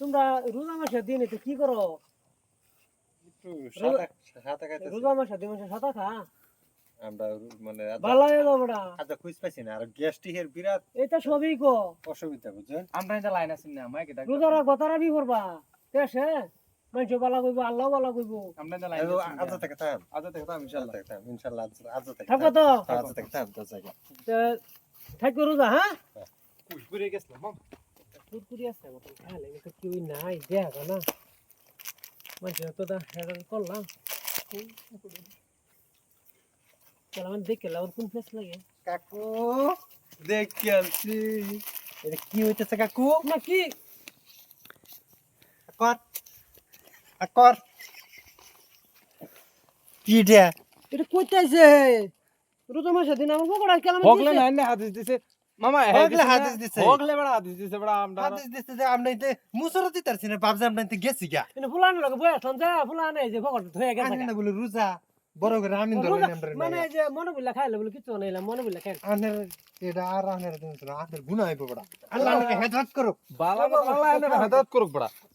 তোমরা রোজা মাসের দিন কি করো? একটু সাদা সাদা খাইতেছি। রোজা মাসের দিন মাসে খা। আমরা মানে ভালো হয়ে যাব আজা খুঁজ পাইছি না আর গ্যাস্ট্রিকের বিরাট এটা সবই কো। অসুবিধা বুঝছেন আমরা এটা লাইন আছি না মাইকে রোজা রাখব তারা বি করবা মানুষ বালা কইবো আল্লাহ বালা কইবো। আমরা এটা লাইন আজ থেকে থাম। আজ থেকে তো আজ ইনশাআল্লাহ থেকে থাম ইনশাআল্লাহ আজ আজ থেকে থাকব থাম। তো? আজ থেকে থাম তো জায়গা তে থাকব রোজা হ্যাঁ? কুকুরে গেছিলাম মাম কুরকুরি আছে মতন খাইলে কিন্তু কেউই নাই দেখা না। মানুষের তো দা হেরান করলাম। চল আমি দেখে লাউর কোন ফেস লাগে? কাকু দেখি আছি এটা কি হইতেছে কাকু? না কি? কর কর কি এটা এটা কইতে আইছে রোজা মাসের দিন আমার পকড়া কেলাম হগলে না না হাদিস দিছে। মামা হগলে হাদিস দিছে। হগলে বড় হাদিস দিছে বড় আমরা হাদিস দিতে যে আমরা ইতে মুসরা দিতারছি না বাবজা আমরা ইতে গেছি গা। কিন্তু ফুলানো লাগে বই আসলাম যা ফুলানো এই যে পকড় ধুয়ে গেছে আনে না বলে রোজা বড় করে আমিন ধরে রোজা- আমরা মানে এই যে মনে বুঝলা খাইলে বলে কিছু নাইলাম মনে বুঝলা খাই। আনের এটা আর আনের দিন তো আনের গুনাহ হইব বড়। আল্লাহ আমাকে হেদায়েত করো বালা বালা এনে হেদায়েত করুক বড়।